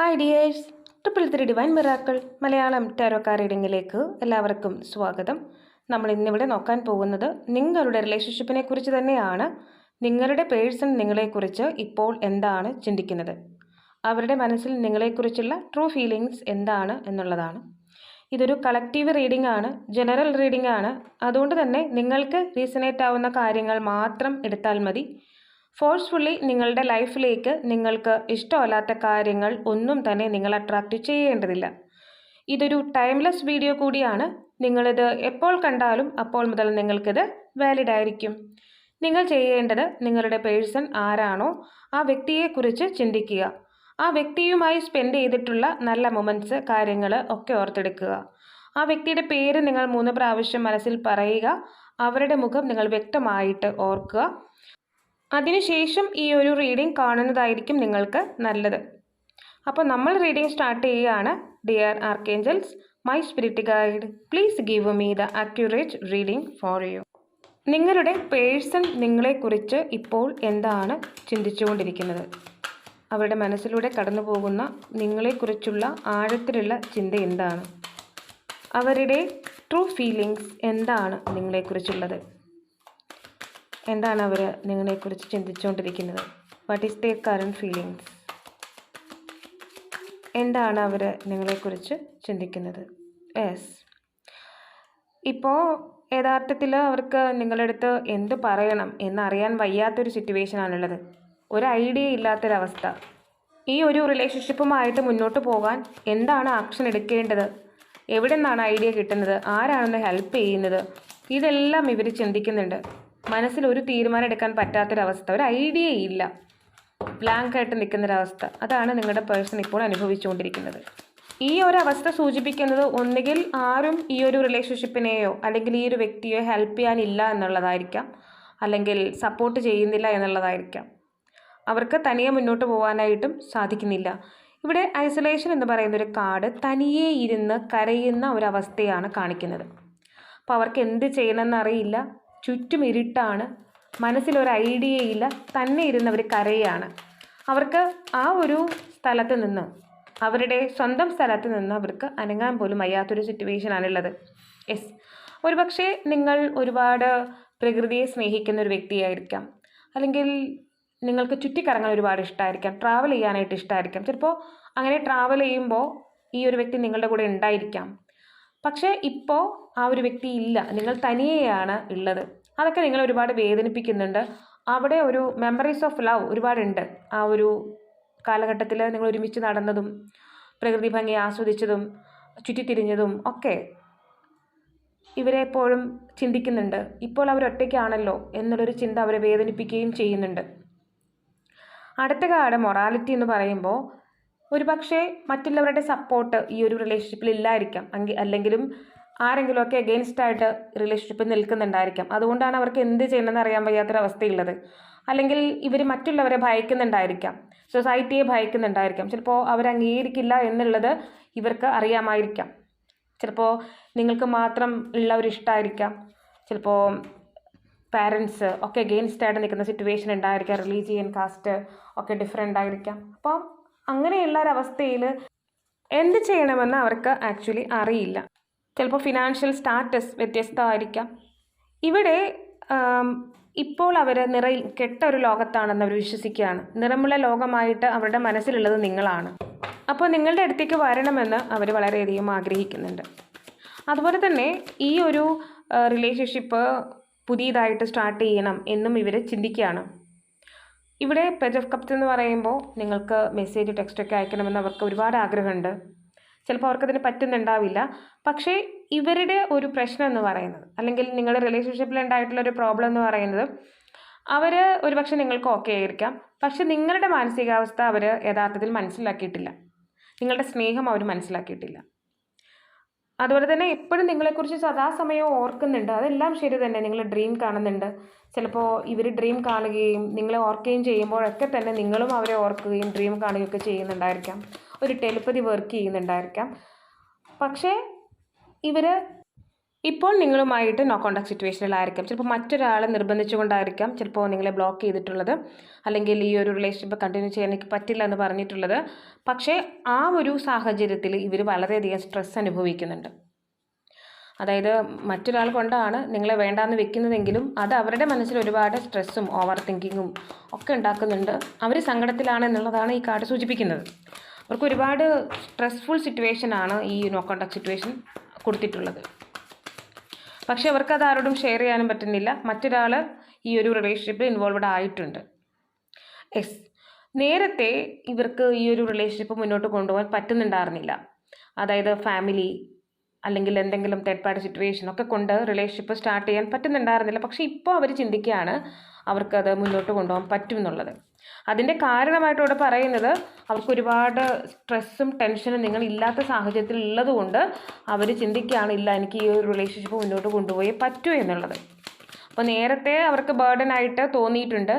Hi dears triple three divine miracle Malayalam tarot card റീഡിങ്ങിലേക്ക് എല്ലാവർക്കും സ്വാഗതം. നമ്മൾ ഇന്നിവിടെ നോക്കാൻ പോകുന്നത് നിങ്ങളുടെ റിലേഷൻഷിപ്പിനെ കുറിച്ച് തന്നെയാണ്. നിങ്ങളുടെ പേഴ്സൺ നിങ്ങളെക്കുറിച്ച് ഇപ്പോൾ എന്താണ് ചിന്തിക്കുന്നത്? അവരുടെ മനസ്സിൽ നിങ്ങളെക്കുറിച്ചുള്ള ട്രൂ ഫീലിങ്സ് എന്താണ് എന്നുള്ളതാണ്. ഇതൊരു കളക്റ്റീവ് റീഡിംഗ് ആണ് ജനറൽ റീഡിംഗ് ആണ്. അതുകൊണ്ട് തന്നെ നിങ്ങൾക്ക് റീസണേറ്റ് ആവുന്ന കാര്യങ്ങൾ മാത്രം എടുത്താൽ മതി. ഫോഴ്സ്ഫുള്ളി നിങ്ങളുടെ ലൈഫിലേക്ക് നിങ്ങൾക്ക് ഇഷ്ടമല്ലാത്ത കാര്യങ്ങൾ ഒന്നും തന്നെ നിങ്ങൾ അട്രാക്റ്റ് ചെയ്യേണ്ടതില്ല. ഇതൊരു ടൈംലെസ് വീഡിയോ കൂടിയാണ്. നിങ്ങളിത് എപ്പോൾ കണ്ടാലും അപ്പോൾ മുതൽ നിങ്ങൾക്കിത് വാലിഡ് ആയിരിക്കും. നിങ്ങൾ ചെയ്യേണ്ടത് നിങ്ങളുടെ പേഴ്സൺ ആരാണോ ആ വ്യക്തിയെക്കുറിച്ച് ചിന്തിക്കുക. ആ വ്യക്തിയുമായി സ്പെൻഡ് ചെയ്തിട്ടുള്ള നല്ല മൊമെന്റ്സ് കാര്യങ്ങൾ ഒക്കെ ഓർത്തെടുക്കുക. ആ വ്യക്തിയുടെ പേര് നിങ്ങൾ മൂന്ന് പ്രാവശ്യം മനസ്സിൽ പറയുക. അവരുടെ മുഖം നിങ്ങൾ വ്യക്തമായിട്ട് ഓർക്കുക. അതിനുശേഷം ഈ ഒരു റീഡിംഗ് കാണുന്നതായിരിക്കും നിങ്ങൾക്ക് നല്ലത്. അപ്പോൾ നമ്മൾ റീഡിംഗ് സ്റ്റാർട്ട് ചെയ്യുകയാണ്. Dear archangels my spirit guide please give me the accurate reading for you നിങ്ങളുടെ പേഴ്സൺ നിങ്ങളെക്കുറിച്ച് ഇപ്പോൾ എന്താണ് ചിന്തിച്ചുകൊണ്ടിരിക്കുന്നത്? അവരുടെ മനസ്സിലൂടെ കടന്നു പോകുന്ന നിങ്ങളെക്കുറിച്ചുള്ള ആഴത്തിലുള്ള ചിന്ത എന്താണ്? അവരുടെ ട്രൂ ഫീലിങ്സ് എന്താണ് നിങ്ങളെക്കുറിച്ചുള്ളത്? എന്താണ് അവർ നിങ്ങളെക്കുറിച്ച് ചിന്തിച്ചുകൊണ്ടിരിക്കുന്നത്? What is their current feelings എന്താണ് അവർ നിങ്ങളെക്കുറിച്ച് ചിന്തിക്കുന്നത്? യെസ് ഇപ്പോൾ യഥാർത്ഥത്തിൽ അവർക്ക് നിങ്ങളുടെ അടുത്ത് എന്ത് പറയണം എന്നറിയാൻ വയ്യാത്തൊരു സിറ്റുവേഷനാണുള്ളത് ഒരു ഐഡിയ ഇല്ലാത്തൊരവസ്ഥ. ഈ ഒരു റിലേഷൻഷിപ്പുമായിട്ട് മുന്നോട്ട് പോകാൻ എന്താണ് ആക്ഷൻ എടുക്കേണ്ടത്? എവിടെ നിന്നാണ് ഐഡിയ കിട്ടുന്നത്? ആരാണെന്ന് ഹെൽപ്പ് ചെയ്യുന്നത്? ഇതെല്ലാം ഇവർ ചിന്തിക്കുന്നുണ്ട്. മനസ്സിൽ ഒരു തീരുമാനം എടുക്കാൻ പറ്റാത്തൊരവസ്ഥ ഒരു ഐഡിയ ഇല്ല. ബ്ലാങ്ക് ആയിട്ട് നിൽക്കുന്നൊരവസ്ഥ. അതാണ് നിങ്ങളുടെ പേഴ്സൺ ഇപ്പോൾ അനുഭവിച്ചുകൊണ്ടിരിക്കുന്നത്. ഈ ഒരു അവസ്ഥ സൂചിപ്പിക്കുന്നത് ഒന്നുകിൽ ആരും ഈ ഒരു റിലേഷൻഷിപ്പിനെയോ അല്ലെങ്കിൽ ഈ ഒരു വ്യക്തിയോ ഹെൽപ്പ് ചെയ്യാനില്ല എന്നുള്ളതായിരിക്കാം. അല്ലെങ്കിൽ സപ്പോർട്ട് ചെയ്യുന്നില്ല എന്നുള്ളതായിരിക്കാം. അവർക്ക് തനിയെ മുന്നോട്ട് പോകാനായിട്ടും സാധിക്കുന്നില്ല. ഇവിടെ ഐസൊലേഷൻ എന്ന് പറയുന്ന ഒരു കാർഡ് തനിയെ ഇരുന്ന് കരയുന്ന ഒരവസ്ഥയാണ് കാണിക്കുന്നത്. അപ്പോൾ അവർക്ക് എന്ത് ചെയ്യണമെന്ന് അറിയില്ല ചുറ്റും ഇരുട്ടാണ്. മനസ്സിലൊരു ഐഡിയയില്ല ഇല്ല. തന്നെ ഇരുന്നവർ കരയാണ്. അവർക്ക് ആ ഒരു സ്ഥലത്ത് നിന്ന് അവരുടെ സ്വന്തം സ്ഥലത്ത് നിന്ന് അവർക്ക് അനങ്ങാൻ പോലും വയ്യാത്തൊരു സിറ്റുവേഷനാണുള്ളത്. യെസ്. ഒരുപക്ഷെ നിങ്ങൾ ഒരുപാട് പ്രകൃതിയെ സ്നേഹിക്കുന്ന ഒരു വ്യക്തിയായിരിക്കാം. അല്ലെങ്കിൽ നിങ്ങൾക്ക് ചുറ്റിക്കറങ്ങാൻ ഒരുപാട് ഇഷ്ടമായിരിക്കാം ട്രാവൽ ചെയ്യാനായിട്ട് ഇഷ്ടമായിരിക്കാം ചിലപ്പോൾ അങ്ങനെ ട്രാവൽ ചെയ്യുമ്പോൾ ഈ ഒരു വ്യക്തി നിങ്ങളുടെ കൂടെ ഉണ്ടായിരിക്കാം. പക്ഷേ ഇപ്പോൾ ആ ഒരു വ്യക്തി ഇല്ല. നിങ്ങൾ തനിയെയാണ് ഉള്ളത്. അതൊക്കെ നിങ്ങൾ ഒരുപാട് വേദനിപ്പിക്കുന്നുണ്ട്. അവിടെ ഒരു മെമ്മറീസ് ഓഫ് ലവ് ഒരുപാടുണ്ട്. ആ ഒരു കാലഘട്ടത്തിൽ നിങ്ങൾ ഒരുമിച്ച് നടന്നതും പ്രകൃതി ഭംഗി ആസ്വദിച്ചതും ചുറ്റിത്തിരിഞ്ഞതും ഒക്കെ ഇവരെ എപ്പോഴും ചിന്തിക്കുന്നുണ്ട്. ഇപ്പോൾ അവർ ഒറ്റയ്ക്കാണല്ലോ എന്നുള്ളൊരു ചിന്ത അവരെ വേദനിപ്പിക്കുകയും ചെയ്യുന്നുണ്ട്. അടുത്ത കാർഡ് മൊറാലിറ്റി എന്ന് പറയുമ്പോൾ ഒരുപക്ഷെ മറ്റുള്ളവരുടെ സപ്പോർട്ട് ഈ ഒരു റിലേഷൻഷിപ്പിൽ ഇല്ലായിരിക്കാം. അല്ലെങ്കിലും ആരെങ്കിലുമൊക്കെ അഗെയിൻസ്റ്റ് ആയിട്ട് റിലേഷൻഷിപ്പ് നിൽക്കുന്നുണ്ടായിരിക്കാം. അതുകൊണ്ടാണ് അവർക്ക് എന്ത് ചെയ്യണമെന്ന് അറിയാൻ വയ്യാത്തൊരവസ്ഥയുള്ളത്. അല്ലെങ്കിൽ ഇവർ മറ്റുള്ളവരെ ഭയക്കുന്നുണ്ടായിരിക്കാം. സൊസൈറ്റിയെ ഭയക്കുന്നുണ്ടായിരിക്കാം. ചിലപ്പോൾ അവർ അംഗീകരിക്കില്ല എന്നുള്ളത് ഇവർക്ക് അറിയാമായിരിക്കാം. ചിലപ്പോൾ നിങ്ങൾക്ക് മാത്രം ഉള്ള ഒരു ഇഷ്ടമായിരിക്കാം ചിലപ്പോൾ പാരൻസ് ഒക്കെ അഗെയിൻസ്റ്റ് ആയിട്ട് നിൽക്കുന്ന സിറ്റുവേഷൻ ഉണ്ടായിരിക്കാം. റിലീജിയൻ കാസ്റ്റ് ഒക്കെ ഡിഫറെന്റ് ആയിരിക്കാം. അപ്പോൾ അങ്ങനെയുള്ള ഒരവസ്ഥയിൽ എന്ത് ചെയ്യണമെന്ന് അവർക്ക് ആക്ച്വലി അറിയില്ല. ചിലപ്പോൾ ഫിനാൻഷ്യൽ സ്റ്റാറ്റസ് വ്യത്യസ്തമായിരിക്കാം. ഇവിടെ ഇപ്പോൾ അവർ നിറയിൽ കെട്ട ഒരു ലോകത്താണെന്ന് അവർ വിശ്വസിക്കുകയാണ്. നിറമുള്ള ലോകമായിട്ട് അവരുടെ മനസ്സിലുള്ളത് നിങ്ങളാണ്. അപ്പോൾ നിങ്ങളുടെ അടുത്തേക്ക് വരണമെന്ന് അവർ വളരെയധികം ആഗ്രഹിക്കുന്നുണ്ട്. അതുപോലെ തന്നെ ഈ ഒരു റിലേഷൻഷിപ്പ് പുതിയതായിട്ട് സ്റ്റാർട്ട് ചെയ്യണം എന്നും ഇവർ ചിന്തിക്കുകയാണ്. ഇവിടെ പേജ് ഓഫ് കപ്സ് എന്ന് പറയുമ്പോൾ നിങ്ങൾക്ക് മെസ്സേജ് ടെക്സ്റ്റൊക്കെ അയക്കണമെന്ന് അവർക്ക് ഒരുപാട് ആഗ്രഹമുണ്ട്. ചിലപ്പോൾ അവർക്കതിന് പറ്റുന്നുണ്ടാവില്ല. പക്ഷേ ഇവരുടെ ഒരു പ്രശ്നം എന്ന് പറയുന്നത് അല്ലെങ്കിൽ നിങ്ങളുടെ റിലേഷൻഷിപ്പിൽ ഉണ്ടായിട്ടുള്ള ഒരു പ്രോബ്ലം എന്ന് പറയുന്നത് അവർ ഒരുപക്ഷെ നിങ്ങൾക്ക് ഓക്കെ ആയിരിക്കാം. പക്ഷെ നിങ്ങളുടെ മാനസികാവസ്ഥ അവർ യഥാർത്ഥത്തിൽ മനസ്സിലാക്കിയിട്ടില്ല. നിങ്ങളുടെ സ്നേഹം അവർ മനസ്സിലാക്കിയിട്ടില്ല. അതുപോലെ തന്നെ എപ്പോഴും നിങ്ങളെക്കുറിച്ച് സദാസമയം ഓർക്കുന്നുണ്ട്. അതെല്ലാം ശരി തന്നെ. നിങ്ങൾ ഡ്രീം കാണുന്നുണ്ട്. ചിലപ്പോൾ ഇവർ ഡ്രീം കാണുകയും നിങ്ങളെ ഓർക്കുകയും ചെയ്യുമ്പോഴൊക്കെ തന്നെ നിങ്ങളും അവരെ ഓർക്കുകയും ഡ്രീം കാണുകയൊക്കെ ചെയ്യുന്നുണ്ടായിരിക്കാം. ഒരു ടെലിപ്പതി വർക്ക് ചെയ്യുന്നുണ്ടായിരിക്കാം. പക്ഷേ ഇവർ ഇപ്പോൾ നിങ്ങളുമായിട്ട് നോ കോണ്ടാക്ട് സിറ്റുവേഷനിലായിരിക്കാം ചിലപ്പോൾ മറ്റൊരാളെ നിർബന്ധിച്ചുകൊണ്ടായിരിക്കാം ചിലപ്പോൾ നിങ്ങളെ ബ്ലോക്ക് ചെയ്തിട്ടുള്ളത്. അല്ലെങ്കിൽ ഈ ഒരു റിലേഷൻഷിപ്പ് കണ്ടിന്യൂ ചെയ്യാൻ എനിക്ക് പറ്റില്ല എന്ന് പറഞ്ഞിട്ടുള്ളത്. പക്ഷേ ആ ഒരു സാഹചര്യത്തിൽ ഇവർ വളരെയധികം സ്ട്രെസ് അനുഭവിക്കുന്നുണ്ട്. അതായത് മറ്റൊരാൾ കൊണ്ടാണ് നിങ്ങളെ വേണ്ടാന്ന് വെക്കുന്നതെങ്കിലും അത് അവരുടെ മനസ്സിൽ ഒരുപാട് സ്ട്രെസ്സും ഓവർ തിങ്കിങ്ങും ഒക്കെ ഉണ്ടാക്കുന്നുണ്ട്. അവർ സങ്കടത്തിലാണ് എന്നുള്ളതാണ് ഈ കാർഡ് സൂചിപ്പിക്കുന്നത്. അവർക്ക് ഒരുപാട് സ്ട്രെസ്ഫുൾ സിറ്റുവേഷനാണ് ഈ നോ കോണ്ടാക്ട് സിറ്റുവേഷൻ കൊടുത്തിട്ടുള്ളത്. പക്ഷേ അത് ആരോടും ഷെയർ ചെയ്യാനും പറ്റുന്നില്ല. മറ്റൊരാൾ ഈ ഒരു റിലേഷൻഷിപ്പിൽ ഇൻവോൾവഡ് ആയിട്ടുണ്ട്. എസ് നേരത്തെ ഇവർക്ക് ഈ ഒരു റിലേഷൻഷിപ്പ് മുന്നോട്ട് കൊണ്ടുപോകാൻ പറ്റുന്നുണ്ടായിരുന്നില്ല. അതായത് ഫാമിലി അല്ലെങ്കിൽ എന്തെങ്കിലും തേർഡ് പാർട്ടി സിറ്റുവേഷൻ ഒക്കെ കൊണ്ട് റിലേഷൻഷിപ്പ് സ്റ്റാർട്ട് ചെയ്യാൻ പറ്റുന്നുണ്ടായിരുന്നില്ല. പക്ഷേ ഇപ്പോൾ അവർ ചിന്തിക്കുകയാണ് അവർക്കത് മുന്നോട്ട് കൊണ്ടുപോകാൻ പറ്റും എന്നുള്ളത് അതിന്റെ കാരണമായിട്ട് ഇവിടെ പറയുന്നത് അവർക്ക് ഒരുപാട് സ്ട്രെസ്സും ടെൻഷനും നിങ്ങൾ ഇല്ലാത്ത സാഹചര്യത്തിൽ ഉള്ളതുകൊണ്ട് അവർ ചിന്തിക്കുകയാണ് ഇല്ല എനിക്ക് ഈ ഒരു റിലേഷൻഷിപ്പ് മുന്നോട്ട് കൊണ്ടുപോയേ പറ്റൂ എന്നുള്ളത്. അപ്പോൾ നേരത്തെ അവർക്ക് ബേർഡൻ ആയിട്ട് തോന്നിയിട്ടുണ്ട്.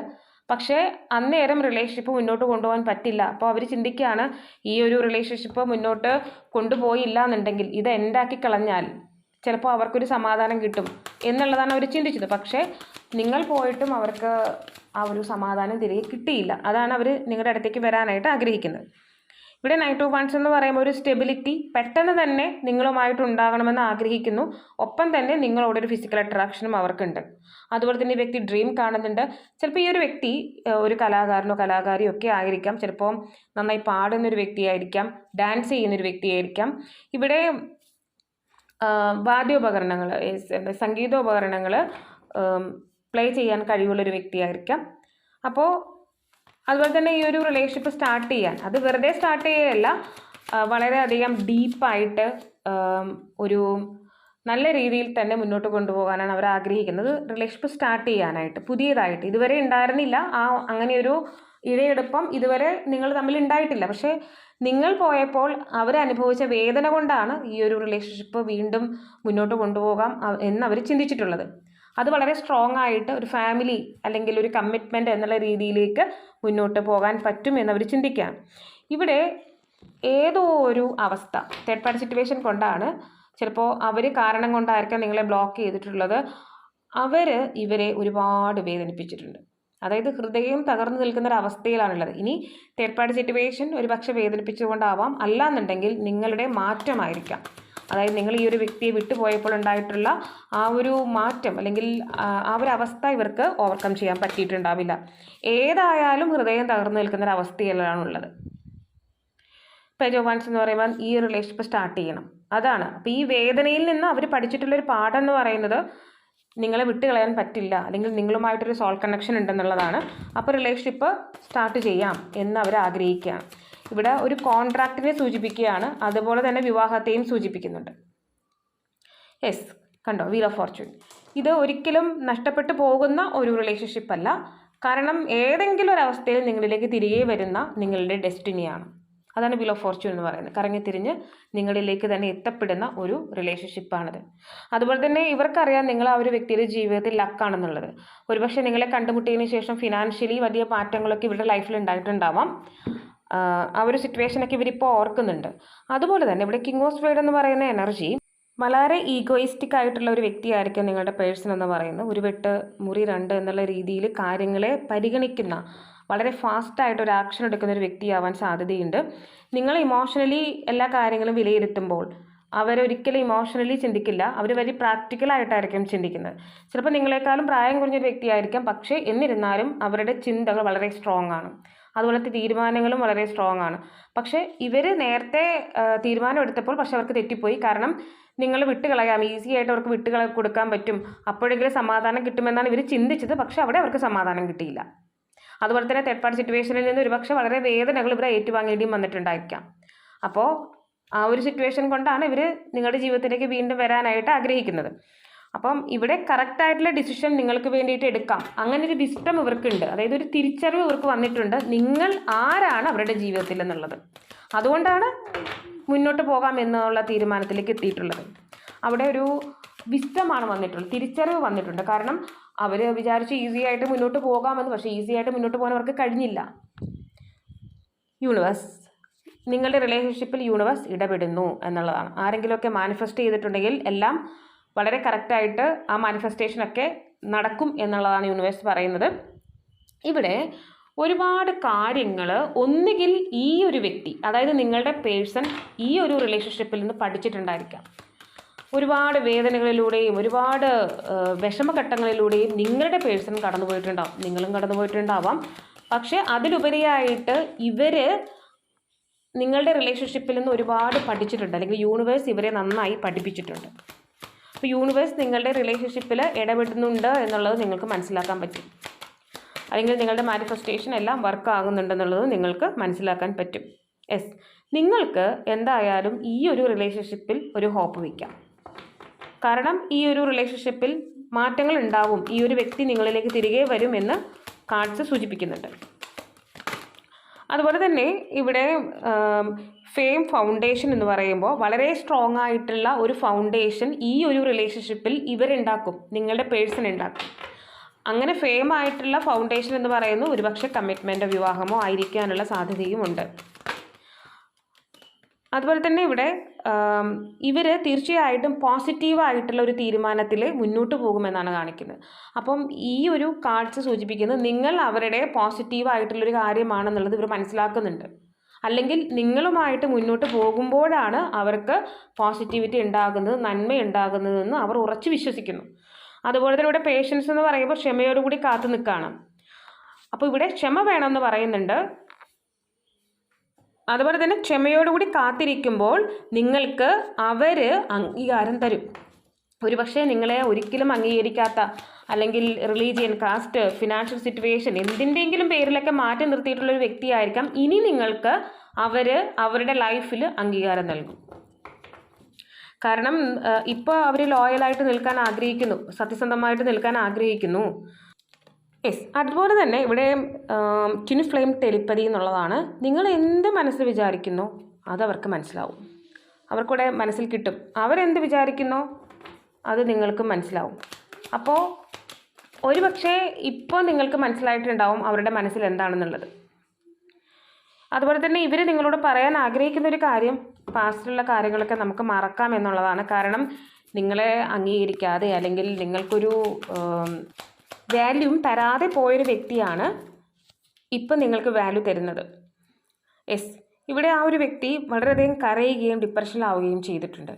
പക്ഷേ അന്നേരം റിലേഷൻഷിപ്പ് മുന്നോട്ട് കൊണ്ടുപോകാൻ പറ്റില്ല. അപ്പോൾ അവർ ചിന്തിക്കുകയാണ് ഈ ഒരു റിലേഷൻഷിപ്പ് മുന്നോട്ട് കൊണ്ടുപോയില്ല എന്നുണ്ടെങ്കിൽ ഇത് എൻഡാക്കി കളഞ്ഞാൽ ചിലപ്പോൾ അവർക്കൊരു സമാധാനം കിട്ടും എന്നുള്ളതാണ് അവർ ചിന്തിച്ചത്. പക്ഷേ നിങ്ങൾ പോയിട്ടും അവർക്ക് ആ ഒരു സമാധാനം തിരികെ കിട്ടിയില്ല. അതാണ് അവർ നിങ്ങളുടെ അടുത്തേക്ക് വരാനായിട്ട് ആഗ്രഹിക്കുന്നത്. ഇവിടെ നൈറ്റ് ഓഫ് വൺസ് എന്ന് പറയുമ്പോൾ ഒരു സ്റ്റെബിലിറ്റി പെട്ടെന്ന് തന്നെ നിങ്ങളുമായിട്ട് ഉണ്ടാകണമെന്ന് ആഗ്രഹിക്കുന്നു. ഒപ്പം തന്നെ നിങ്ങളോട് ഒരു ഫിസിക്കൽ അട്രാക്ഷനും അവർക്കുണ്ട്. അതുപോലെ തന്നെ ഈ വ്യക്തി ഡ്രീം കാണുന്നുണ്ട്. ചിലപ്പോൾ ഈ ഒരു വ്യക്തി ഒരു കലാകാരനോ കലാകാരിയോ ഒക്കെ ആയിരിക്കാം. ചിലപ്പോൾ നന്നായി പാടുന്ന ഒരു വ്യക്തിയായിരിക്കാം. ഡാൻസ് ചെയ്യുന്ന ഒരു വ്യക്തിയായിരിക്കാം. ഇവിടെ വാദ്യോപകരണങ്ങൾ സംഗീതോപകരണങ്ങൾ പ്ലേ ചെയ്യാൻ കഴിവുള്ളൊരു വ്യക്തിയായിരിക്കാം. അപ്പോൾ അതുപോലെ തന്നെ ഈ ഒരു റിലേഷൻഷിപ്പ് സ്റ്റാർട്ട് ചെയ്യാൻ. അത് വെറുതെ സ്റ്റാർട്ട് ചെയ്യുകയല്ല വളരെയധികം ഡീപ്പായിട്ട് ഒരു നല്ല രീതിയിൽ തന്നെ മുന്നോട്ട് കൊണ്ടുപോകാനാണ് അവർ ആഗ്രഹിക്കുന്നത്. റിലേഷൻഷിപ്പ് സ്റ്റാർട്ട് ചെയ്യാനായിട്ട് പുതിയതായിട്ട്. ഇതുവരെ ഉണ്ടായിരുന്നില്ല. ആ അങ്ങനെയൊരു ഇഴയെടുപ്പം ഇതുവരെ നിങ്ങൾ തമ്മിൽ ഉണ്ടായിട്ടില്ല. പക്ഷേ നിങ്ങൾ പോയപ്പോൾ അവരനുഭവിച്ച വേദന കൊണ്ടാണ് ഈ ഒരു റിലേഷൻഷിപ്പ് വീണ്ടും മുന്നോട്ട് കൊണ്ടുപോകാം എന്നവർ ചിന്തിച്ചിട്ടുള്ളത്. അത് വളരെ സ്ട്രോങ് ആയിട്ട് ഒരു ഫാമിലി അല്ലെങ്കിൽ ഒരു കമ്മിറ്റ്മെന്റ് എന്നുള്ള രീതിയിലേക്ക് മുന്നോട്ട് പോകാൻ പറ്റും എന്നവർ ചിന്തിക്കാം. ഇവിടെ ഏതോ ഒരു അവസ്ഥ തേർഡ് പാർട്ടി സിറ്റുവേഷൻ കൊണ്ടാണ് ചിലപ്പോൾ അവർ കാരണം കൊണ്ടായിരിക്കാം നിങ്ങളെ ബ്ലോക്ക് ചെയ്തിട്ടുള്ളത്. അവർ ഇവരെ ഒരുപാട് വേദനിപ്പിച്ചിട്ടുണ്ട്. അതായത് ഹൃദയം തകർന്നു നിൽക്കുന്ന ഒരു അവസ്ഥയിലാണുള്ളത് ഇനി തേർഡ് പാർട്ടി സിറ്റുവേഷൻ ഒരുപക്ഷെ വേദനിപ്പിച്ചുകൊണ്ടാവാം. അല്ലാന്നുണ്ടെങ്കിൽ നിങ്ങളുടെ മാറ്റമായിരിക്കാം. അതായത് നിങ്ങൾ ഈ ഒരു വ്യക്തിയെ വിട്ടുപോയപ്പോൾ ഉണ്ടായിട്ടുള്ള ആ ഒരു മാറ്റം അല്ലെങ്കിൽ ആ ഒരു അവസ്ഥ ഇവർക്ക് ഓവർകം ചെയ്യാൻ പറ്റിയിട്ടുണ്ടാവില്ല. ഏതായാലും ഹൃദയം തകർന്നു നിൽക്കുന്ന ഒരു അവസ്ഥയിലാണുള്ളത് പേജ് വൺസ് എന്ന് പറയുമ്പോൾ ഈ റിലേഷൻഷിപ്പ് സ്റ്റാർട്ട് ചെയ്യണം. അതാണ്. അപ്പോൾ ഈ വേദനയിൽ നിന്ന് അവർ പഠിച്ചിട്ടുള്ളൊരു പാഠം എന്ന് പറയുന്നത് നിങ്ങളെ വിട്ടുകളയാൻ പറ്റില്ല. അല്ലെങ്കിൽ നിങ്ങളുമായിട്ടൊരു സോൾ കണക്ഷൻ ഉണ്ടെന്നുള്ളതാണ്. അപ്പോൾ റിലേഷൻഷിപ്പ് സ്റ്റാർട്ട് ചെയ്യാം എന്ന് അവർ ആഗ്രഹിക്കുകയാണ്. ഇവിടെ ഒരു കോൺട്രാക്റ്റിനെ സൂചിപ്പിക്കുകയാണ്. അതുപോലെ തന്നെ വിവാഹത്തെയും സൂചിപ്പിക്കുന്നുണ്ട്. യെസ് കണ്ടോ? വീൽ ഓഫ് ഫോർച്യൂൺ ഇത് ഒരിക്കലും നഷ്ടപ്പെട്ടു പോകുന്ന ഒരു റിലേഷൻഷിപ്പ് അല്ല. കാരണം ഏതെങ്കിലും ഒരവസ്ഥയിൽ നിങ്ങളിലേക്ക് തിരികെ വരുന്ന നിങ്ങളുടെ ഡെസ്റ്റിനിയാണ് അതാണ് വീൽ ഓഫ് ഫോർച്യൂൺ എന്ന് പറയുന്നത്. കറങ്ങി തിരിഞ്ഞ് നിങ്ങളിലേക്ക് തന്നെ എത്തപ്പെടുന്ന ഒരു റിലേഷൻഷിപ്പാണിത് അതുപോലെ തന്നെ ഇവർക്കറിയാം നിങ്ങൾ ആ ഒരു വ്യക്തിയുടെ ജീവിതത്തിൽ ലക്കാണെന്നുള്ളത് ഒരുപക്ഷെ നിങ്ങളെ കണ്ടുമുട്ടിയതിന് ശേഷം ഫിനാൻഷ്യലി വലിയ മാറ്റങ്ങളൊക്കെ ഇവരുടെ ലൈഫിൽ ഉണ്ടായിട്ടുണ്ടാവാം. ആ ഒരു സിറ്റുവേഷനൊക്കെ ഇവരിപ്പോൾ ഓർക്കുന്നുണ്ട്. അതുപോലെ തന്നെ ഇവിടെ കിങ് ഓഫ് സ്പേഡ് എന്ന് പറയുന്ന എനർജി വളരെ ഈഗോയിസ്റ്റിക് ആയിട്ടുള്ള ഒരു വ്യക്തിയായിരിക്കും നിങ്ങളുടെ പേഴ്സൺ എന്ന് പറയുന്നത്. ഒരു വെട്ട് മുറി രണ്ട് എന്നുള്ള രീതിയിൽ കാര്യങ്ങളെ പരിഗണിക്കുന്ന വളരെ ഫാസ്റ്റായിട്ട് ഒരു ആക്ഷൻ എടുക്കുന്ന ഒരു വ്യക്തിയാവാൻ സാധ്യതയുണ്ട്. നിങ്ങൾ ഇമോഷണലി എല്ലാ കാര്യങ്ങളും വിലയിരുത്തുമ്പോൾ അവരൊരിക്കലും ഇമോഷണലി ചിന്തിക്കില്ല. അവർ വലിയ പ്രാക്ടിക്കലായിട്ടായിരിക്കും ചിന്തിക്കുന്നത്. ചിലപ്പോൾ നിങ്ങളെക്കാളും പ്രായം കുറഞ്ഞൊരു വ്യക്തിയായിരിക്കാം. പക്ഷേ എന്നിരുന്നാലും അവരുടെ ചിന്തകൾ വളരെ സ്ട്രോങ് ആണ്. അതുപോലത്തെ തീരുമാനങ്ങളും വളരെ സ്ട്രോങ് ആണ്. പക്ഷേ ഇവർ നേരത്തെ തീരുമാനമെടുത്തപ്പോൾ പക്ഷെ അവർക്ക് തെറ്റിപ്പോയി. കാരണം നിങ്ങൾ വിട്ടുകളയാം. ഈസി ആയിട്ട് അവർക്ക് വിട്ടുകള കൊടുക്കാൻ പറ്റും. അപ്പോഴെങ്കിലും സമാധാനം കിട്ടുമെന്നാണ് ഇവർ ചിന്തിച്ചത്. പക്ഷേ അവിടെ അവർക്ക് സമാധാനം കിട്ടിയില്ല. അതുപോലെ തന്നെ തേർഡ് പാർട്ടി സിറ്റുവേഷനിൽ നിന്ന് ഒരുപക്ഷെ വളരെ വേദനകൾ ഇവരെ ഏറ്റുവാങ്ങേണ്ടിയും വന്നിട്ടുണ്ടായിരിക്കാം. അപ്പോൾ ആ ഒരു സിറ്റുവേഷൻ കൊണ്ടാണ് ഇവർ നിങ്ങളുടെ ജീവിതത്തിലേക്ക് വീണ്ടും വരാനായിട്ട് ആഗ്രഹിക്കുന്നത്. അപ്പം ഇവിടെ കറക്റ്റായിട്ടുള്ള ഡിസിഷൻ നിങ്ങൾക്ക് വേണ്ടിയിട്ട് എടുക്കാം. അങ്ങനെ ഒരു വിസ്റ്റം ഇവർക്കുണ്ട്. അതായത് ഒരു തിരിച്ചറിവ് ഇവർക്ക് വന്നിട്ടുണ്ട്. നിങ്ങൾ ആരാണ് അവരുടെ ജീവിതത്തിൽ എന്നുള്ളത്. അതുകൊണ്ടാണ് മുന്നോട്ട് പോകാം എന്നുള്ള തീരുമാനത്തിലേക്ക് എത്തിയിട്ടുള്ളത്. അവിടെ ഒരു വിസ്റ്റമാണ് വന്നിട്ടുള്ളത് തിരിച്ചറിവ് വന്നിട്ടുണ്ട്. കാരണം അവർ വിചാരിച്ച് ഈസി ആയിട്ട് മുന്നോട്ട് പോകാമെന്ന് പക്ഷേ ഈസി ആയിട്ട് മുന്നോട്ട് പോകാൻ അവർക്ക് കഴിഞ്ഞില്ല. യൂണിവേഴ്സ് നിങ്ങളുടെ റിലേഷൻഷിപ്പിൽ യൂണിവേഴ്സ് ഇടപെടുന്നു എന്നുള്ളതാണ്. ആരെങ്കിലുമൊക്കെ മാനിഫെസ്റ്റ് ചെയ്തിട്ടുണ്ടെങ്കിൽ എല്ലാം വളരെ കറക്റ്റായിട്ട് ആ മാനിഫെസ്റ്റേഷനൊക്കെ നടക്കും എന്നുള്ളതാണ് യൂണിവേഴ്സ് പറയുന്നത്. ഇവിടെ ഒരുപാട് കാര്യങ്ങൾ ഒന്നുകിൽ ഈ ഒരു വ്യക്തി അതായത് നിങ്ങളുടെ പേഴ്സൺ ഈ ഒരു റിലേഷൻഷിപ്പിൽ നിന്ന് പഠിച്ചിട്ടുണ്ടായിരിക്കാം. ഒരുപാട് വേദനകളിലൂടെയും ഒരുപാട് വിഷമഘട്ടങ്ങളിലൂടെയും നിങ്ങളുടെ പേഴ്സൺ കടന്നു പോയിട്ടുണ്ടാവും. നിങ്ങളും കടന്നു പോയിട്ടുണ്ടാവാം. പക്ഷേ അതിലുപരിയായിട്ട് ഇവർ നിങ്ങളുടെ റിലേഷൻഷിപ്പിൽ നിന്ന് ഒരുപാട് പഠിച്ചിട്ടുണ്ട്. അല്ലെങ്കിൽ യൂണിവേഴ്സ് ഇവരെ നന്നായി പഠിപ്പിച്ചിട്ടുണ്ട്. അപ്പോൾ യൂണിവേഴ്സ് നിങ്ങളുടെ റിലേഷൻഷിപ്പിൽ ഇടപെടുന്നുണ്ട് എന്നുള്ളത് നിങ്ങൾക്ക് മനസ്സിലാക്കാൻ പറ്റും. അല്ലെങ്കിൽ നിങ്ങളുടെ മാനിഫെസ്റ്റേഷൻ എല്ലാം വർക്ക് ആകുന്നുണ്ടെന്നുള്ളത് നിങ്ങൾക്ക് മനസ്സിലാക്കാൻ പറ്റും. യെസ് നിങ്ങൾക്ക് എന്തായാലും ഈ ഒരു റിലേഷൻഷിപ്പിൽ ഒരു ഹോപ്പ് വയ്ക്കാം കാരണം ഈ ഒരു റിലേഷൻഷിപ്പിൽ മാറ്റങ്ങൾ ഉണ്ടാവും. ഈ ഒരു വ്യക്തി നിങ്ങളിലേക്ക് തിരികെ വരുമെന്ന് കാർഡ്സ് സൂചിപ്പിക്കുന്നുണ്ട്. അതുപോലെ തന്നെ ഇവിടെ ഫെയിം ഫൗണ്ടേഷൻ എന്ന് പറയുമ്പോൾ വളരെ സ്ട്രോങ് ആയിട്ടുള്ള ഒരു ഫൗണ്ടേഷൻ ഈ ഒരു റിലേഷൻഷിപ്പിൽ ഇവരുണ്ടാക്കും. നിങ്ങളുടെ പേഴ്സൺ ഉണ്ടാക്കും. അങ്ങനെ ഫെയിം ആയിട്ടുള്ള ഫൗണ്ടേഷൻ എന്ന് പറയുന്നത് ഒരുപക്ഷെ കമ്മിറ്റ്മെന്റോ വിവാഹമോ ആയിരിക്കാനുള്ള സാധ്യതയും ഉണ്ട് അതുപോലെ തന്നെ ഇവിടെ ഇവർ തീർച്ചയായിട്ടും പോസിറ്റീവായിട്ടുള്ള ഒരു തീരുമാനത്തിൽ മുന്നോട്ട് പോകുമെന്നാണ് കാണിക്കുന്നത്. അപ്പം ഈ ഒരു കാഴ്ച സൂചിപ്പിക്കുന്നത് നിങ്ങൾ അവരുടെ പോസിറ്റീവായിട്ടുള്ളൊരു കാര്യമാണെന്നുള്ളത് ഇവർ മനസ്സിലാക്കുന്നുണ്ട്. അല്ലെങ്കിൽ നിങ്ങളുമായിട്ട് മുന്നോട്ട് പോകുമ്പോഴാണ് അവർക്ക് പോസിറ്റിവിറ്റി ഉണ്ടാകുന്നത് നന്മ ഉണ്ടാകുന്നതെന്ന് അവർ ഉറച്ചു വിശ്വസിക്കുന്നു. അതുപോലെ തന്നെ ഇവിടെ പേഷ്യൻസ് എന്ന് പറയുമ്പോൾ ക്ഷമയോടുകൂടി കാത്തു നിൽക്കുകയാണ്. അപ്പോൾ ഇവിടെ ക്ഷമ വേണമെന്ന് പറയുന്നുണ്ട്. അതുപോലെ തന്നെ ക്ഷമയോടുകൂടി കാത്തിരിക്കുമ്പോൾ നിങ്ങൾക്ക് അവർ അംഗീകാരം തരും. ഒരുപക്ഷെ നിങ്ങളെ ഒരിക്കലും അംഗീകരിക്കാത്ത അല്ലെങ്കിൽ റിലീജിയൻ കാസ്റ്റ് ഫിനാൻഷ്യൽ സിറ്റുവേഷൻ എന്തിന്റെയെങ്കിലും പേരിലൊക്കെ മാറ്റി നിർത്തിയിട്ടുള്ള ഒരു വ്യക്തിയായിരിക്കാം. ഇനി നിങ്ങൾക്ക് അവർ അവരുടെ ലൈഫിൽ അംഗീകാരം നൽകും. കാരണം ഇപ്പോൾ അവർ ലോയലായിട്ട് നിൽക്കാൻ ആഗ്രഹിക്കുന്നു. സത്യസന്ധമായിട്ട് നിൽക്കാൻ ആഗ്രഹിക്കുന്നു. യെസ് അതുപോലെ തന്നെ ഇവിടെ ട്വിൻ ഫ്ലെയിം ടെലിപ്പതി എന്നുള്ളതാണ്. നിങ്ങൾ എന്ത് മനസ്സിൽ വിചാരിക്കുന്നു അതവർക്ക് മനസ്സിലാവും. അവർക്കൂടെ മനസ്സിൽ കിട്ടും. അവരെന്ത് വിചാരിക്കുന്നു അത് നിങ്ങൾക്ക് മനസ്സിലാവും. അപ്പോൾ ഒരു പക്ഷേ ഇപ്പോൾ നിങ്ങൾക്ക് മനസ്സിലായിട്ടുണ്ടാവും അവരുടെ മനസ്സിൽ എന്താണെന്നുള്ളത്. അതുപോലെ തന്നെ ഇവർ നിങ്ങളോട് പറയാൻ ആഗ്രഹിക്കുന്ന ഒരു കാര്യം പാസ്റ്റിലുള്ള കാര്യങ്ങളൊക്കെ നമുക്ക് മറക്കാം എന്നുള്ളതാണ്. കാരണം നിങ്ങളെ അംഗീകരിക്കാതെ അല്ലെങ്കിൽ നിങ്ങൾക്കൊരു വാല്യൂം തരാതെ പോയൊരു വ്യക്തിയാണ് ഇപ്പം നിങ്ങൾക്ക് വാല്യൂ തരുന്നത്. യെസ് ഇവിടെ ആ ഒരു വ്യക്തി വളരെയധികം കരയുകയും ഡിപ്രഷനിലാവുകയും ചെയ്തിട്ടുണ്ട്.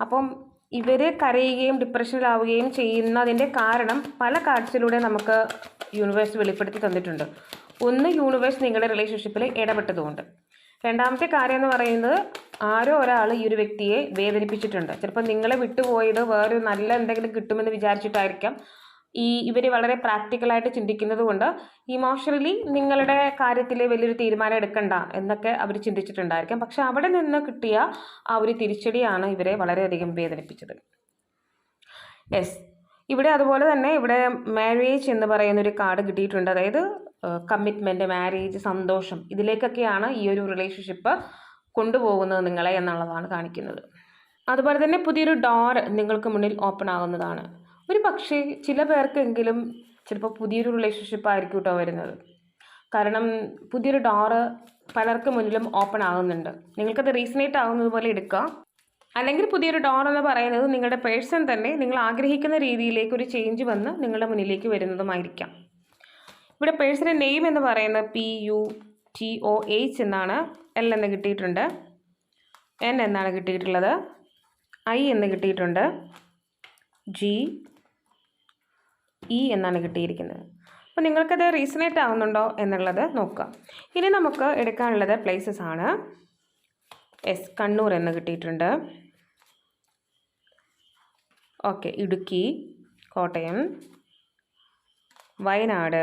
അപ്പം ഇവർ കരയുകയും ഡിപ്രഷനിലാവുകയും ചെയ്യുന്നതിന്റെ കാരണം പല കാർഡ്സിലൂടെ നമുക്ക് യൂണിവേഴ്സ് വെളിപ്പെടുത്തി തന്നിട്ടുണ്ട്. ഒന്ന് യൂണിവേഴ്സ് നിങ്ങളുടെ റിലേഷൻഷിപ്പിൽ ഇടപെട്ടതുകൊണ്ട്. രണ്ടാമത്തെ കാര്യം എന്ന് പറയുന്നത് ആരോ ഒരാൾ ഈ ഒരു വ്യക്തിയെ വേദനിപ്പിച്ചിട്ടുണ്ട്. ചിലപ്പോൾ നിങ്ങളെ വിട്ടുപോയത് വേറൊരു നല്ല എന്തെങ്കിലും കിട്ടുമെന്ന് വിചാരിച്ചിട്ടായിരിക്കാം ഈ ഇവർ വളരെ പ്രാക്ടിക്കലായിട്ട് ചിന്തിക്കുന്നത് കൊണ്ട് ഇമോഷണലി നിങ്ങളുടെ കാര്യത്തിൽ വലിയൊരു തീരുമാനം എടുക്കണ്ട എന്നൊക്കെ അവർ ചിന്തിച്ചിട്ടുണ്ടായിരിക്കാം. പക്ഷെ അവിടെ നിന്ന് കിട്ടിയ ആ ഒരു തിരിച്ചടിയാണ് ഇവരെ വളരെയധികം വേദനിപ്പിച്ചത്. യെസ് ഇവിടെ അതുപോലെ തന്നെ ഇവിടെ മാരേജ് എന്ന് പറയുന്ന ഒരു കാർഡ് കിട്ടിയിട്ടുണ്ട്. അതായത് കമ്മിറ്റ്മെന്റ് മാരേജ് സന്തോഷം ഇതിലേക്കൊക്കെയാണ് ഈ ഒരു റിലേഷൻഷിപ്പ് കൊണ്ടുപോകുന്നത് നിങ്ങളെ എന്നുള്ളതാണ് കാണിക്കുന്നത്. അതുപോലെ തന്നെ പുതിയൊരു ഡോർ നിങ്ങൾക്ക് മുന്നിൽ ഓപ്പൺ ആകുന്നതാണ് ഒരു പക്ഷേ ചില പേർക്കെങ്കിലും ചിലപ്പോൾ പുതിയൊരു റിലേഷൻഷിപ്പ് ആയിരിക്കും കേട്ടോ വരുന്നത്. കാരണം പുതിയൊരു ഡോറ് പലർക്കും മുന്നിലും ഓപ്പൺ ആകുന്നുണ്ട്. നിങ്ങൾക്കത് റീസണേറ്റ് ആകുന്നത് പോലെ എടുക്കുക അല്ലെങ്കിൽ പുതിയൊരു ഡോർ എന്ന് പറയുന്നത് നിങ്ങളുടെ പേഴ്സൺ തന്നെ നിങ്ങൾ ആഗ്രഹിക്കുന്ന രീതിയിലേക്ക് ഒരു ചേഞ്ച് വന്ന് നിങ്ങളുടെ മുന്നിലേക്ക് വരുന്നതുമായിരിക്കാം. ഇവിടെ പേഴ്സണൽ നെയിം എന്ന് പറയുന്നത് P U T O H എന്നാണ് എൽ എന്ന് കിട്ടിയിട്ടുണ്ട്. എൻ എന്നാണ് കിട്ടിയിട്ടുള്ളത്. ഐ എന്ന് കിട്ടിയിട്ടുണ്ട്. ജി ഇ എന്നാണ് കിട്ടിയിരിക്കുന്നത്. അപ്പോൾ നിങ്ങൾക്കത് റീസണേറ്റ് ആവുന്നുണ്ടോ എന്നുള്ളത് നോക്കുക. ഇനി നമുക്ക് എടുക്കാനുള്ളത് പ്ലേസസ് ആണ്. എസ് കണ്ണൂർ എന്ന് കിട്ടിയിട്ടുണ്ട്. ഓക്കെ ഇടുക്കി കോട്ടയം വയനാട്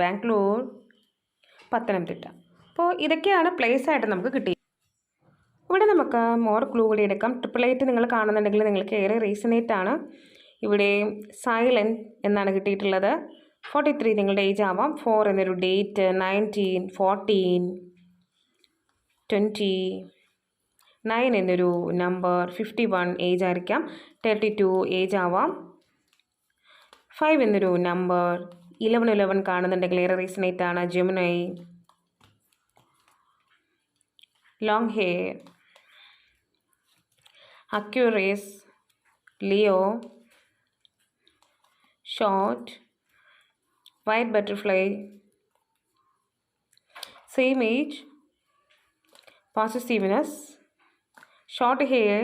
ബാംഗ്ലൂർ പത്തനംതിട്ട. അപ്പോൾ ഇതൊക്കെയാണ് പ്ലേസ് ആയിട്ട് നമുക്ക് കിട്ടി. ഇവിടെ നമുക്ക് മോർ ക്ലൂ കൂടി എടുക്കാം. ട്രിപ്പിൾ എയ്റ്റ് നിങ്ങൾ കാണുന്നുണ്ടെങ്കിൽ നിങ്ങൾക്ക് ഏറെ റീസണേറ്റ് ആണ്. ഇവിടെ സൈലന്റ് എന്നാണ് കിട്ടിയിട്ടുള്ളത്. ഫോർട്ടി ത്രീ നിങ്ങളുടെ ഏജ് ആവാം. ഫോർ എന്നൊരു date nineteen fourteen twenty nine എന്നൊരു നമ്പർ ഫിഫ്റ്റി വൺ ഏജ് ആയിരിക്കാം. തേർട്ടി ടു ഏജ് ആവാം. ഫൈവ് എന്നൊരു നമ്പർ ഇലവൻ ഇലവൻ കാണുന്നുണ്ടെങ്കിൽ ഏറെ റീസണേറ്റ് ആണ്. Gemini long hair accuracy Leo short white butterfly same age possessiveness, short hair,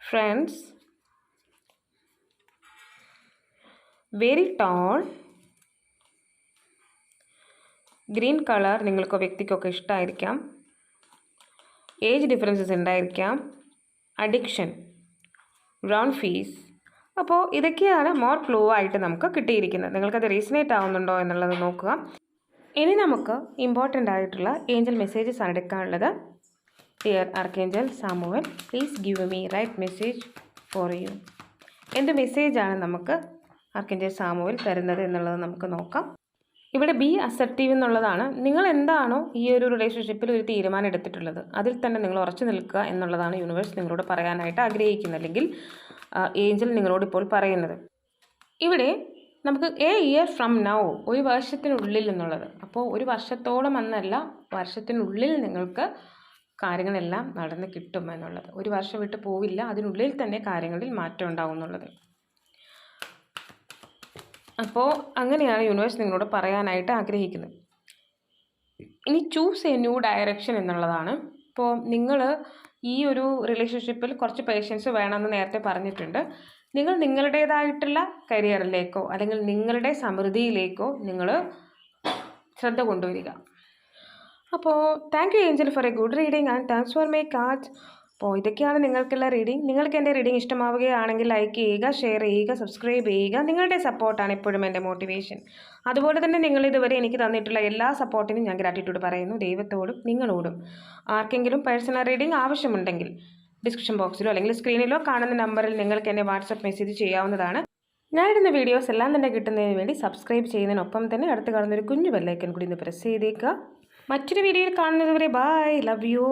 friends, very tall, green colour നിങ്ങൾക്ക് വ്യക്തിക്കൊക്കെ ഇഷ്ടമായിരിക്കാം age differences ഉണ്ടായിരിക്കാം addiction brown fees അപ്പോൾ ഇതൊക്കെയാണ് മോർ ക്ലൂ ആയിട്ട് നമുക്ക് കിട്ടിയിരിക്കുന്നത്. നിങ്ങൾക്കത് റീസണേറ്റ് ആവുന്നുണ്ടോ എന്നുള്ളത് നോക്കുക. ഇനി നമുക്ക് ഇമ്പോർട്ടന്റ് ആയിട്ടുള്ള ഏഞ്ചൽ മെസ്സേജസ് ആണ് എടുക്കാനുള്ളത്. Dear archangel Samuel please give me right message for you എന്ത് മെസ്സേജാണ് നമുക്ക് ആർക്കേഞ്ചൽ സാമുവൽ തരുന്നത് എന്നുള്ളത് നമുക്ക് നോക്കാം. ഇവിടെ ബി അസർട്ടീവ് എന്നുള്ളതാണ്. നിങ്ങൾ എന്താണോ ഈ ഒരു റിലേഷൻഷിപ്പിൽ ഒരു തീരുമാനം എടുത്തിട്ടുള്ളത് അതിൽ തന്നെ നിങ്ങൾ ഉറച്ചു നിൽക്കുക എന്നുള്ളതാണ് യൂണിവേഴ്സ് നിങ്ങളോട് പറയാനായിട്ട് ആഗ്രഹിക്കുന്നത്. അല്ലെങ്കിൽ ഏഞ്ചൽ നിങ്ങളോട് ഇപ്പോൾ പറയുന്നത്. ഇവിടെ നമുക്ക് എ ഇയർ ഫ്രം നൗ ഒരു വർഷത്തിനുള്ളിൽ എന്നുള്ളത്. അപ്പോൾ ഒരു വർഷത്തോളം എന്നല്ല വർഷത്തിനുള്ളിൽ നിങ്ങൾക്ക് കാര്യങ്ങളെല്ലാം നടന്ന് കിട്ടും എന്നുള്ളത്. ഒരു വർഷം വിട്ട് പോവില്ല അതിനുള്ളിൽ തന്നെ കാര്യങ്ങളിൽ മാറ്റം ഉണ്ടാവും എന്നുള്ളത്. അപ്പോൾ അങ്ങനെയാണ് യൂണിവേഴ്സ് നിങ്ങളോട് പറയാനായിട്ട് ആഗ്രഹിക്കുന്നത്. ഇനി ചൂസ് എ ന്യൂ ഡയറക്ഷൻ എന്നുള്ളതാണ്. ഇപ്പോൾ നിങ്ങൾ ഈ ഒരു റിലേഷൻഷിപ്പിൽ കുറച്ച് പേഷ്യൻസ് വേണമെന്ന് നേരത്തെ പറഞ്ഞിട്ടുണ്ട്. നിങ്ങൾ നിങ്ങളുടേതായിട്ടുള്ള കരിയറിലേക്കോ അല്ലെങ്കിൽ നിങ്ങളുടെ സമൃദ്ധിയിലേക്കോ നിങ്ങൾ ശ്രദ്ധ കൊണ്ടുവരിക. അപ്പോൾ thank you angel for a good reading and thanks for my cards അപ്പോൾ ഇതൊക്കെയാണ് നിങ്ങൾക്കുള്ള റീഡിങ് നിങ്ങൾക്ക് എന്റെ റീഡിങ് ഇഷ്ടമാവുകയാണെങ്കിൽ ലൈക്ക് ചെയ്യുക ഷെയർ ചെയ്യുക സബ്സ്ക്രൈബ് ചെയ്യുക. നിങ്ങളുടെ സപ്പോർട്ടാണ് എപ്പോഴും എന്റെ മോട്ടിവേഷൻ അതുപോലെ തന്നെ നിങ്ങൾ ഇതുവരെ എനിക്ക് തന്നിട്ടുള്ള എല്ലാ സപ്പോർട്ടിനും ഞാൻ ഗ്രാറ്റിറ്റ്യൂഡ് പറയുന്നു. ദൈവത്തോടും നിങ്ങളോടും. ആർക്കെങ്കിലും പേഴ്സണൽ റീഡിങ് ആവശ്യമുണ്ടെങ്കിൽ ഡിസ്ക്രിപ്ഷൻ ബോക്സിലോ അല്ലെങ്കിൽ സ്ക്രീനിലോ കാണുന്ന നമ്പറിൽ നിങ്ങൾക്ക് എന്നെ വാട്സപ്പ് മെസ്സേജ് ചെയ്യാവുന്നതാണ്. ഞാനിടുന്ന വീഡിയോസ് എല്ലാം തന്നെ കിട്ടുന്നതിന് വേണ്ടി സബ്സ്ക്രൈബ് ചെയ്യുന്നതിനൊപ്പം തന്നെ അടുത്ത് കാണുന്ന ഒരു കുഞ്ഞു ബെല്ലൈക്കൻ കൂടി ഒന്ന് പ്രസ് ചെയ്തേക്കുക. മറ്റൊരു വീഡിയോയിൽ കാണുന്നതുവരെ ബൈ ലവ് യു